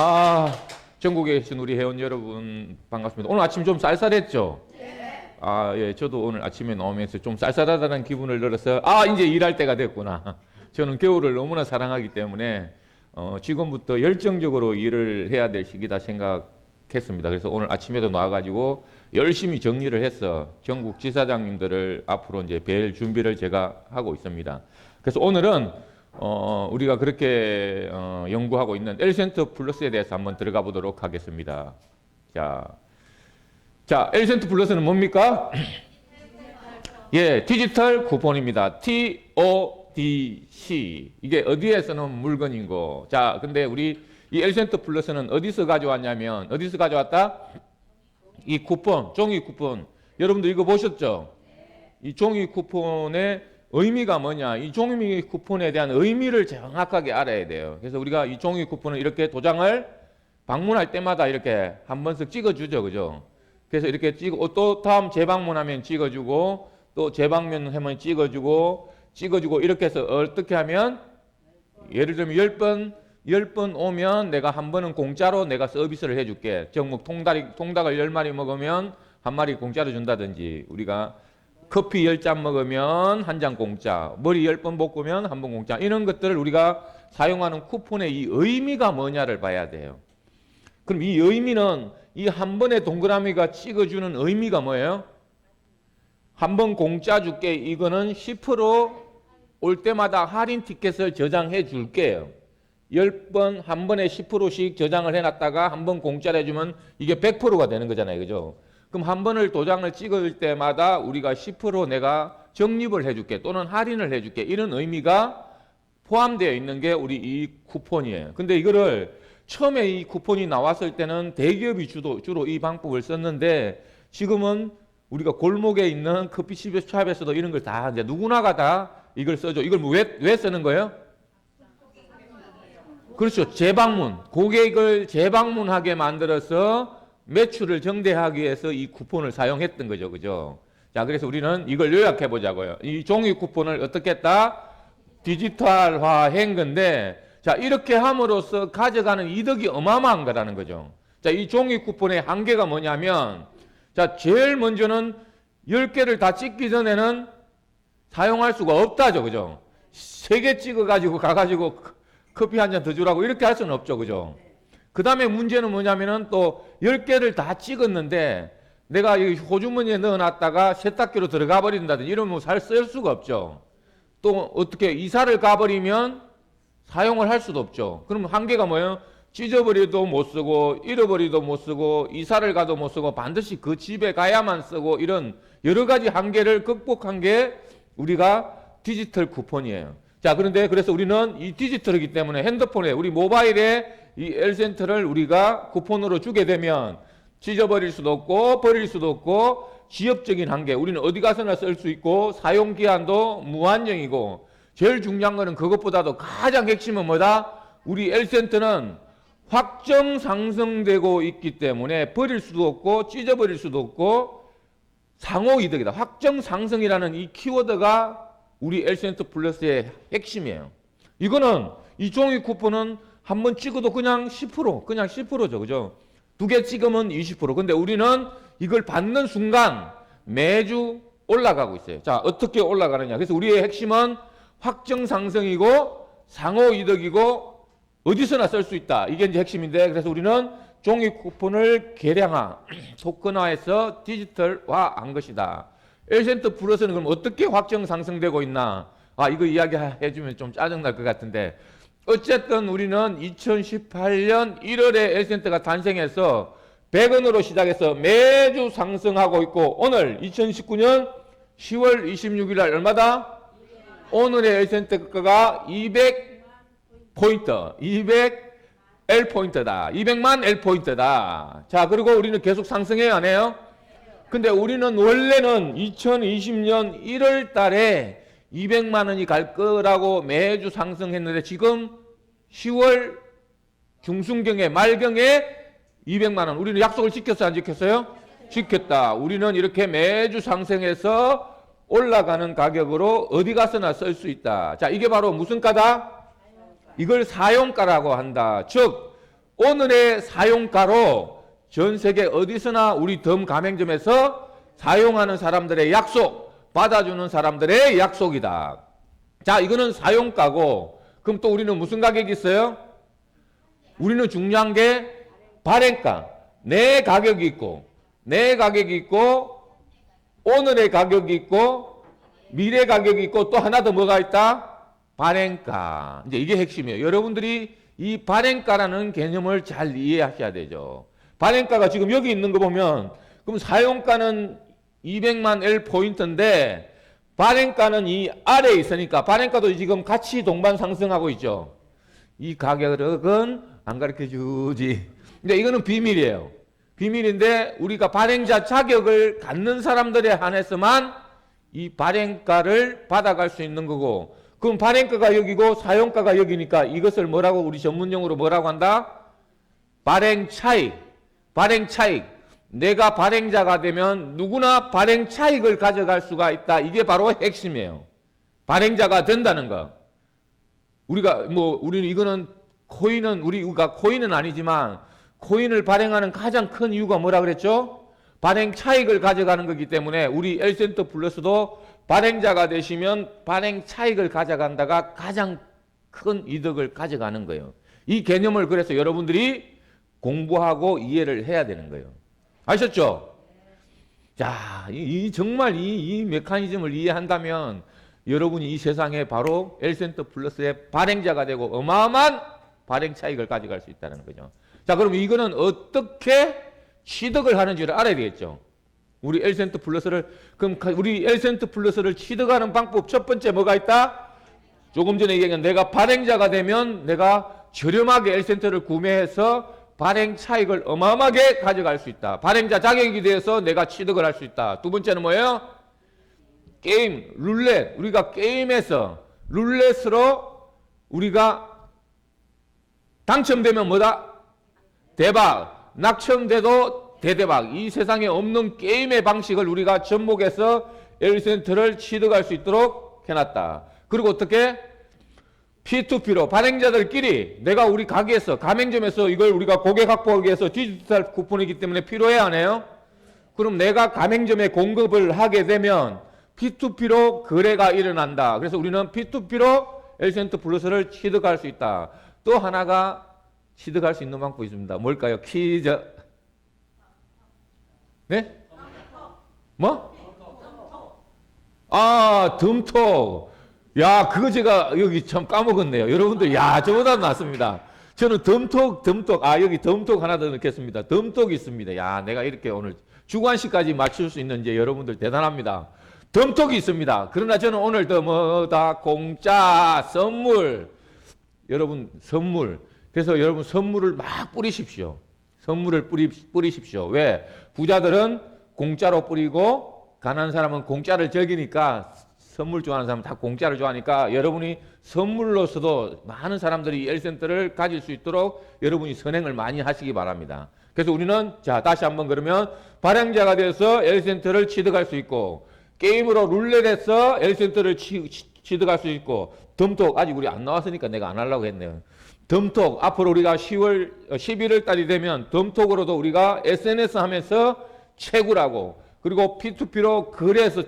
아, 전국에 계신 우리 회원 여러분 반갑습니다. 오늘 아침 좀 쌀쌀했죠? 아, 예, 저도 오늘 아침에 나오면서 좀 쌀쌀하다는 기분을 들어서 아, 이제 일할 때가 됐구나. 저는 겨울을 너무나 사랑하기 때문에 어, 지금부터 열정적으로 일을 해야 될 시기다 생각했습니다. 그래서 오늘 아침에도 나와가지고 열심히 정리를 해서 전국 지사장님들을 앞으로 이제 뵐 준비를 제가 하고 있습니다. 그래서 오늘은 어, 우리가 그렇게 어, 연구하고 있는 엘센터 플러스에 대해서 한번 들어가 보도록 하겠습니다. 자, 자, 엘센트 플러스는 뭡니까? 예, 디지털 쿠폰입니다. T O D C. 이게 어디에서는 물건인 거. 자, 근데 우리 이 엘센트 플러스는 어디서 가져왔냐면 어디서 가져왔다? 이 쿠폰, 종이 쿠폰. 여러분들 이거 보셨죠? 이 종이 쿠폰의 의미가 뭐냐? 이 종이 쿠폰에 대한 의미를 정확하게 알아야 돼요. 그래서 우리가 이 종이 쿠폰을 이렇게 도장을 방문할 때마다 이렇게 한 번씩 찍어주죠, 그죠? 그래서 이렇게 찍어 또 다음 재방문하면 찍어주고 또 재방문하면 찍어주고 찍어주고 이렇게 해서 어떻게 하면 예를 들면 열번열번 오면 내가 한 번은 공짜로 내가 서비스를 해줄게. 정목 통닭이 통닭을 열 마리 먹으면 한 마리 공짜로 준다든지 우리가 커피 열잔 먹으면 한 잔 공짜, 머리 열번 볶으면 한 번 공짜 이런 것들을 우리가 사용하는 쿠폰의 이 의미가 뭐냐를 봐야 돼요. 그럼 이 의미는 이 한 번에 동그라미가 찍어주는 의미가 뭐예요? 한 번 공짜 줄게. 이거는 10%올 때마다 할인 티켓을 저장해 줄게요. 10번 한 번에 10%씩 저장을 해놨다가 한 번 공짜로 해주면 이게 100%가 되는 거잖아요. 그죠? 그럼 한 번을 도장을 찍을 때마다 우리가 10% 내가 적립을 해줄게 또는 할인을 해줄게 이런 의미가 포함되어 있는 게 우리 이 쿠폰이에요. 근데 이거를 처음에 이 쿠폰이 나왔을 때는 대기업이 주로, 주로 이 방법을 썼는데 지금은 우리가 골목에 있는 커피숍에서도 이런 걸 다 이제 누구나가 다 이걸 써줘. 이걸 뭐 왜, 왜 쓰는 거예요? 그렇죠. 재방문. 고객을 재방문하게 만들어서 매출을 정대하기 위해서 이 쿠폰을 사용했던 거죠. 그죠? 자, 그래서 우리는 이걸 요약해 보자고요. 이 종이 쿠폰을 어떻게 했다? 디지털화 한 건데, 자, 이렇게 함으로써 가져가는 이득이 어마어마한 거라는 거죠. 자, 이 종이 쿠폰의 한계가 뭐냐면, 자, 제일 먼저는 10개를 다 찍기 전에는 사용할 수가 없다죠. 그죠? 세개 찍어가지고 가가지고 커피 한 잔 더 주라고 이렇게 할 수는 없죠. 그죠? 그 다음에 문제는 뭐냐면은 또 10개를 다 찍었는데 내가 이 호주머니에 넣어놨다가 세탁기로 들어가 버린다든지 이러면 살쓸 수가 없죠. 또 어떻게 이사를 가버리면 사용을 할 수도 없죠. 그럼 한계가 뭐예요? 찢어버리도 못 쓰고 잃어버리도 못 쓰고 이사를 가도 못 쓰고 반드시 그 집에 가야만 쓰고 이런 여러 가지 한계를 극복한 게 우리가 디지털 쿠폰이에요. 자, 그런데 그래서 우리는 이 디지털이기 때문에 핸드폰에 우리 모바일에 이 엘센터를 우리가 쿠폰으로 주게 되면 찢어버릴 수도 없고 버릴 수도 없고 지역적인 한계 우리는 어디 가서나 쓸 수 있고 사용 기한도 무한정이고 제일 중요한 거는 그것보다도 가장 핵심은 뭐다? 우리 엘센터는 확정 상승되고 있기 때문에 버릴 수도 없고 찢어버릴 수도 없고 상호 이득이다. 확정 상승이라는 이 키워드가 우리 엘센터 플러스의 핵심이에요. 이거는 이 종이 쿠폰은 한 번 찍어도 그냥 10% 그냥 10%죠. 그죠? 두 개 찍으면 20%. 근데 우리는 이걸 받는 순간 매주 올라가고 있어요. 자, 어떻게 올라가느냐. 그래서 우리의 핵심은 확정 상승이고 상호 이득이고 어디서나 쓸 수 있다. 이게 이제 핵심인데 그래서 우리는 종이 쿠폰을 개량화, 토큰화해서 디지털화 한 것이다. 엘센터 플러스는 그럼 어떻게 확정 상승되고 있나? 아, 이거 이야기해 주면 좀 짜증날 것 같은데. 어쨌든 우리는 2018년 1월에 엘센터가 탄생해서 100원으로 시작해서 매주 상승하고 있고 오늘 2019년 10월 26일 날 얼마다? 오늘의 엘센터가 200 포인트, 200 L 포인트다. 200만 L 포인트다. 자, 그리고 우리는 계속 상승해요, 안 해요? 근데 우리는 원래는 2020년 1월 달에 200만 원이 갈 거라고 매주 상승했는데 지금 10월 중순경에 말경에 200만 원. 우리는 약속을 지켰어요, 안 지켰어요? 지켰다. 우리는 이렇게 매주 상승해서 올라가는 가격으로 어디 가서나 쓸 수 있다. 자, 이게 바로 무슨 가다? 이걸 사용가라고 한다. 즉 오늘의 사용가로 전 세계 어디서나 우리 덤 가맹점에서 사용하는 사람들의 약속, 받아주는 사람들의 약속이다. 자, 이거는 사용가고, 그럼 또 우리는 무슨 가격이 있어요? 우리는 중요한 게 발행가. 내 가격이 있고, 내 가격이 있고, 오늘의 가격이 있고, 미래 가격이 있고, 또 하나 더 뭐가 있다? 발행가. 이제 이게 핵심이에요. 여러분들이 이 발행가라는 개념을 잘 이해하셔야 되죠. 발행가가 지금 여기 있는 거 보면, 그럼 사용가는 200만 L 포인트인데, 발행가는 이 아래에 있으니까, 발행가도 지금 같이 동반 상승하고 있죠. 이 가격은 안 가르쳐 주지. 근데 이거는 비밀이에요. 비밀인데 우리가 발행자 자격을 갖는 사람들에 한해서만 이 발행가를 받아갈 수 있는 거고 그럼 발행가가 여기고 사용가가 여기니까 이것을 뭐라고 우리 전문용어로 뭐라고 한다? 발행 차익. 발행 차익. 내가 발행자가 되면 누구나 발행 차익을 가져갈 수가 있다. 이게 바로 핵심이에요. 발행자가 된다는 거. 우리가 뭐 우리는 이거는 코인은 우리가 코인은 아니지만 코인을 발행하는 가장 큰 이유가 뭐라 그랬죠? 발행 차익을 가져가는 거기 때문에 우리 엘센터 플러스도 발행자가 되시면 발행 차익을 가져간다가 가장 큰 이득을 가져가는 거예요. 이 개념을 그래서 여러분들이 공부하고 이해를 해야 되는 거예요. 아셨죠? 자, 이, 이 정말 이, 이 메커니즘을 이해한다면 여러분이 이 세상에 바로 엘센터 플러스의 발행자가 되고 어마어마한 발행 차익을 가져갈 수 있다는 거죠. 자, 그럼 이거는 어떻게 취득을 하는지를 알아야 되겠죠. 우리 엘센트 플러스를 그럼 가- 우리 엘센트 플러스를 취득하는 방법 첫 번째 뭐가 있다? 조금 전에 얘기한 내가 발행자가 되면 내가 저렴하게 엘센트를 구매해서 발행 차익을 어마어마하게 가져갈 수 있다. 발행자 자격이 돼서 내가 취득을 할 수 있다. 두 번째는 뭐예요? 게임, 룰렛. 우리가 게임에서 룰렛으로 우리가 당첨되면 뭐다? 대박. 낙첨돼도 대대박. 이 세상에 없는 게임의 방식을 우리가 접목해서 엘센트를 취득할 수 있도록 해놨다. 그리고 어떻게? P2P로 발행자들끼리 내가 우리 가게에서 가맹점에서 이걸 우리가 고객 확보하기 위해서 디지털 쿠폰이기 때문에 필요해 안 해요? 그럼 내가 가맹점에 공급을 하게 되면 P2P로 거래가 일어난다. 그래서 우리는 P2P로 엘센트 플러스를 취득할 수 있다. 또 하나가 취득할 수 있는 방법이 있습니다. 뭘까요? 퀴즈. 네? 뭐? 아, 덤톡. 야, 그거 제가 여기 참 까먹었네요. 여러분들, 야, 저보다 낫습니다. 저는 덤톡, 덤톡. 아, 여기 덤톡 하나 더 넣겠습니다. 덤톡이 있습니다. 야, 내가 이렇게 오늘 주관식까지 맞출 수 있는지 여러분들 대단합니다. 덤톡이 있습니다. 그러나 저는 오늘 더 뭐다 공짜 선물 여러분 선물 그래서 여러분 선물을 막 뿌리십시오. 선물을 뿌리, 뿌리십시오. 왜? 부자들은 공짜로 뿌리고 가난한 사람은 공짜를 즐기니까 선물 좋아하는 사람은 다 공짜를 좋아하니까 여러분이 선물로서도 많은 사람들이 이 엘센터를 가질 수 있도록 여러분이 선행을 많이 하시기 바랍니다. 그래서 우리는 자 다시 한번 그러면 발행자가 돼서 엘센터를 취득할 수 있고 게임으로 룰렛에서 엘센터를 취, 취- 취득할 수 있고 덤톡 아직 우리 안 나왔으니까 내가 안 하려고 했네요. 덤톡 앞으로 우리가 10월 11월 달이 되면 덤톡으로도 우리가 SNS 하면서 채굴하고 그리고 P2P로 거래해서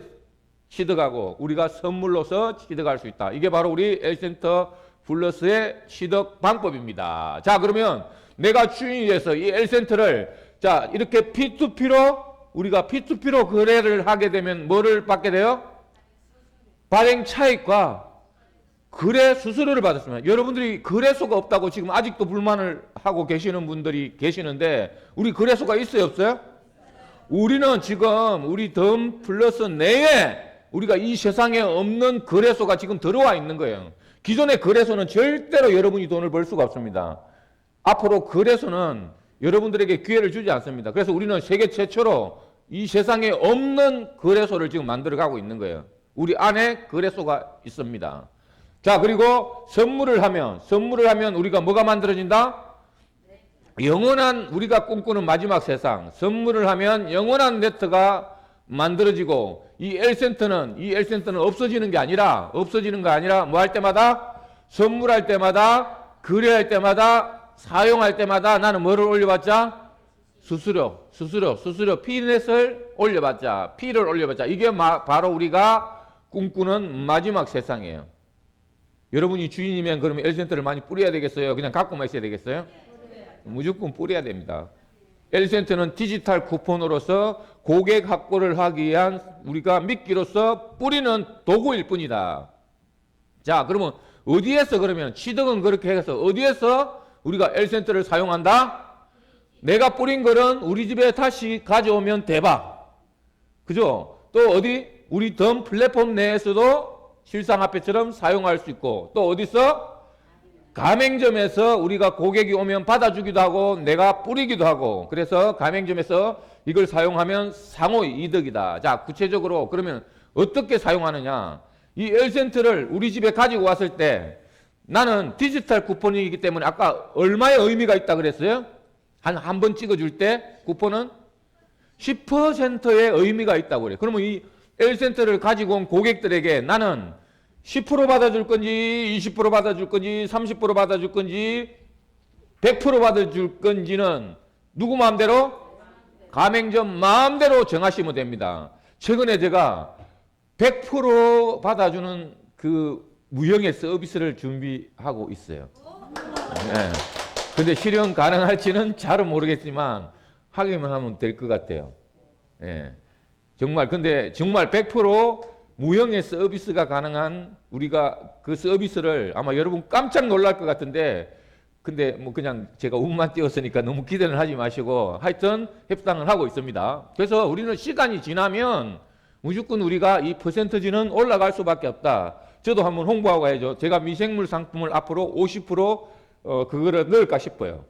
취득하고 우리가 선물로서 취득할 수 있다. 이게 바로 우리 엘센터 플러스의 취득 방법입니다. 자, 그러면 내가 주인이 돼서 이 엘센터를 자, 이렇게 P2P로 우리가 P2P로 거래를 하게 되면 뭐를 받게 돼요? 발행 차익과 거래 수수료를 받았습니다. 여러분들이 거래소가 없다고 지금 아직도 불만을 하고 계시는 분들이 계시는데 우리 거래소가 있어요, 없어요? 우리는 지금 우리 덤 플러스 내에 우리가 이 세상에 없는 거래소가 지금 들어와 있는 거예요. 기존의 거래소는 절대로 여러분이 돈을 벌 수가 없습니다. 앞으로 거래소는 여러분들에게 기회를 주지 않습니다. 그래서 우리는 세계 최초로 이 세상에 없는 거래소를 지금 만들어 가고 있는 거예요. 우리 안에 거래소가 있습니다. 자, 그리고 선물을 하면, 선물을 하면 우리가 뭐가 만들어진다? 영원한 우리가 꿈꾸는 마지막 세상 선물을 하면 영원한 네트가 만들어지고 이 엘센터는 이 엘센터는 없어지는 게 아니라 없어지는 거 아니라 뭐 할 때마다 선물할 때마다 거래할 때마다 사용할 때마다 나는 뭐를 올려봤자 수수료, 수수료, 수수료, 피넷을 올려봤자, 피를 올려봤자 이게 마- 바로 우리가 꿈꾸는 마지막 세상이에요. 여러분이 주인이면 그러면 엘센터를 많이 뿌려야 되겠어요? 그냥 갖고만 있어야 되겠어요? 무조건 뿌려야 됩니다. 엘센터는 디지털 쿠폰으로서 고객 확보를 하기 위한 우리가 미끼로서 뿌리는 도구일 뿐이다. 자, 그러면 어디에서 그러면 취득은 그렇게 해서 어디에서 우리가 엘센터를 사용한다? 내가 뿌린 거는 우리 집에 다시 가져오면 대박. 그죠? 또 어디? 우리 덤 플랫폼 내에서도 실상 화폐처럼 사용할 수 있고 또 어디서? 가맹점에서 우리가 고객이 오면 받아주기도 하고 내가 뿌리기도 하고 그래서 가맹점에서 이걸 사용하면 상호 이득이다. 자, 구체적으로 그러면 어떻게 사용하느냐? 이 엘센트를 우리 집에 가지고 왔을 때 나는 디지털 쿠폰이기 때문에 아까 얼마의 의미가 있다 그랬어요? 한 한 번 찍어줄 때 쿠폰은 10%의 의미가 있다고 그래요. 그러면 이 엘센터를 가지고 온 고객들에게 나는 10% 받아줄 건지 20% 받아줄 건지 30% 받아줄 건지 100% 받아줄 건지는 누구 마음대로 가맹점 마음대로 정하시면 됩니다. 최근에 제가 100% 받아주는 그 무형의 서비스를 준비하고 있어요. 네. 근데 실현 가능할지는 잘은 모르겠지만 하기만 하면 될 것 같아요. 예. 정말 근데 정말 100% 무형의 서비스가 가능한 우리가 그 서비스를 아마 여러분 깜짝 놀랄 것 같은데 근데 뭐 그냥 제가 운만 띄웠으니까 너무 기대는 하지 마시고 하여튼 협상을 하고 있습니다. 그래서 우리는 시간이 지나면 무조건 우리가 이 퍼센트지는 올라갈 수밖에 없다. 저도 한번 홍보하고 가야죠. 제가 미생물 상품을 앞으로 50% 어, 그거를 넣을까 싶어요.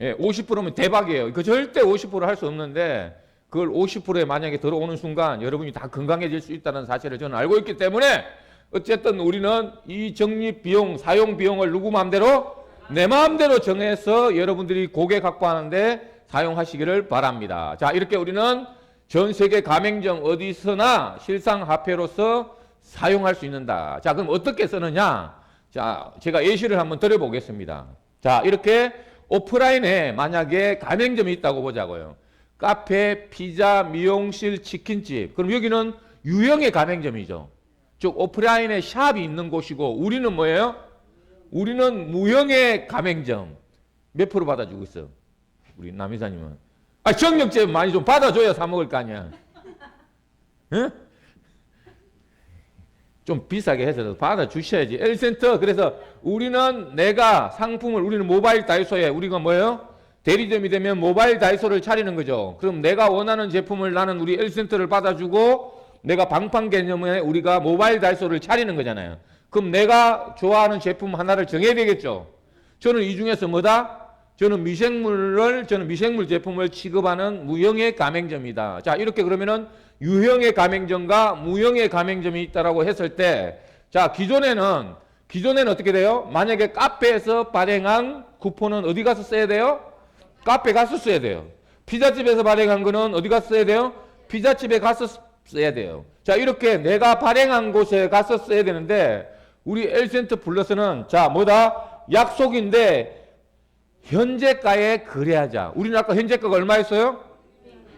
예, 50%면 대박이에요. 그 절대 50%할 수 없는데 그걸 50%에 만약에 들어오는 순간 여러분이 다 건강해질 수 있다는 사실을 저는 알고 있기 때문에 어쨌든 우리는 이 적립 비용, 사용 비용을 누구 마음대로 내 마음대로 정해서 여러분들이 고객 확보하는데 사용하시기를 바랍니다. 자, 이렇게 우리는 전 세계 가맹점 어디서나 실상 화폐로서 사용할 수 있는다. 자, 그럼 어떻게 쓰느냐? 자, 제가 예시를 한번 드려보겠습니다. 자, 이렇게 오프라인에 만약에 가맹점이 있다고 보자고요. 카페, 피자, 미용실, 치킨집. 그럼 여기는 유형의 가맹점이죠. 즉 오프라인에 샵이 있는 곳이고 우리는 뭐예요? 우리는 무형의 가맹점. 몇 프로 받아주고 있어? 우리 남 이사님은. 아, 정력제 많이 좀 받아줘야 사 먹을 거 아니야. 응? 좀 비싸게 해서 받아주셔야지. 엘센터. 그래서 우리는 내가 상품을, 우리는 모바일 다이소에 우리가 뭐예요? 대리점이 되면 모바일 다이소를 차리는 거죠. 그럼 내가 원하는 제품을 나는 우리 엘센터를 받아주고 내가 방판 개념에 우리가 모바일 다이소를 차리는 거잖아요. 그럼 내가 좋아하는 제품 하나를 정해야 되겠죠. 저는 이 중에서 뭐다? 저는 미생물을 저는 미생물 제품을 취급하는 무형의 가맹점이다. 자, 이렇게 그러면은 유형의 가맹점과 무형의 가맹점이 있다라고 했을 때 자, 기존에는 기존에는 어떻게 돼요? 만약에 카페에서 발행한 쿠폰은 어디 가서 써야 돼요? 카페 가서 써야 돼요. 피자집에서 발행한 거는 어디 써야 돼요? 피자집에 가서 써야 돼요. 자, 이렇게 내가 발행한 곳에 가서 써야 되는데 우리 엘센터 플러스는 자, 뭐다? 약속인데 현재가에 거래하자. 우리는 아까 현재가가 얼마였어요?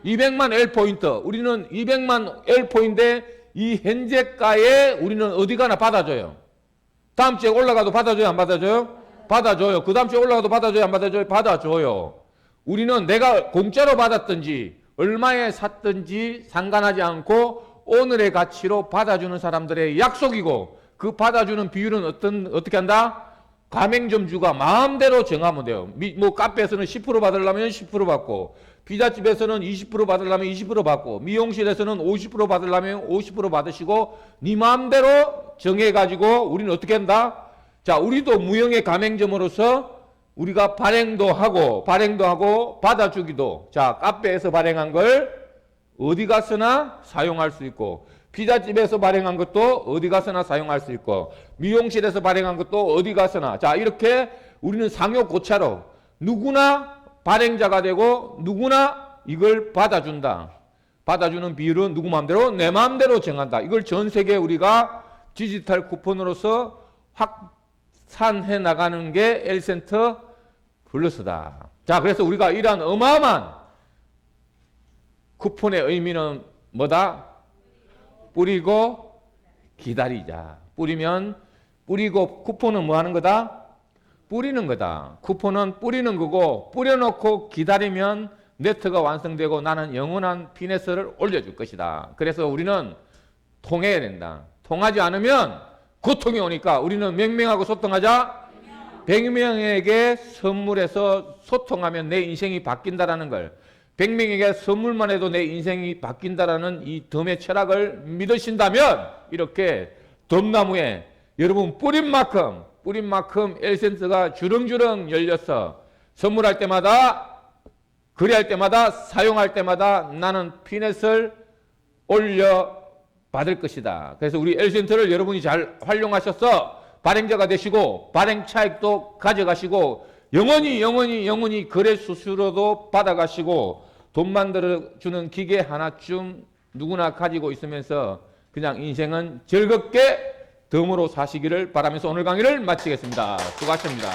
200만 L 포인트. 우리는 200만 L 포인트인데 이 현재가에 우리는 어디 가나 받아줘요. 다음 주에 올라가도 받아줘요, 안 받아줘요? 받아줘요. 그 다음 주에 올라가도 받아줘요, 안 받아줘요? 받아줘요. 우리는 내가 공짜로 받았든지 얼마에 샀든지 상관하지 않고 오늘의 가치로 받아주는 사람들의 약속이고 그 받아주는 비율은 어떤 어떻게 한다? 가맹점주가 마음대로 정하면 돼요. 미, 뭐 카페에서는 10% 받으려면 10% 받고 피자집에서는 20% 받으려면 20% 받고 미용실에서는 50% 받으려면 50% 받으시고 네 마음대로 정해 가지고 우리는 어떻게 한다? 자, 우리도 무형의 가맹점으로서 우리가 발행도 하고 발행도 하고 받아주기도 자 카페에서 발행한 걸 어디 가서나 사용할 수 있고 피자집에서 발행한 것도 어디 가서나 사용할 수 있고 미용실에서 발행한 것도 어디 가서나 자 이렇게 우리는 상용 고차로 누구나 발행자가 되고 누구나 이걸 받아준다. 받아주는 비율은 누구 마음대로? 내 마음대로 정한다. 이걸 전 세계 우리가 디지털 쿠폰으로서 확 산해 나가는 게 엘센터 플러스다. 자, 그래서 우리가 이러한 어마어마한 쿠폰의 의미는 뭐다? 뿌리고 기다리자. 뿌리면 뿌리고 쿠폰은 뭐 하는 거다? 뿌리는 거다. 쿠폰은 뿌리는 거고 뿌려놓고 기다리면 네트가 완성되고 나는 영원한 피네스를 올려줄 것이다. 그래서 우리는 통해야 된다. 통하지 않으면 고통이 오니까 우리는 맹맹하고 소통하자. 100명에게 선물해서 소통하면 내 인생이 바뀐다라는 걸 100명에게 선물만 해도 내 인생이 바뀐다라는 이 덤의 철학을 믿으신다면 이렇게 덤나무에 여러분 뿌린 만큼 뿌린 만큼 엘센스가 주렁주렁 열려서 선물할 때마다 거래할 때마다 사용할 때마다 나는 피넷을 올려 받을 것이다. 그래서 우리 엘센트를 여러분이 잘 활용하셔서 발행자가 되시고 발행 차익도 가져가시고 영원히 영원히 영원히 거래 수수료도 받아가시고 돈 만들어 주는 기계 하나쯤 누구나 가지고 있으면서 그냥 인생은 즐겁게 덤으로 사시기를 바라면서 오늘 강의를 마치겠습니다. 수고하셨습니다.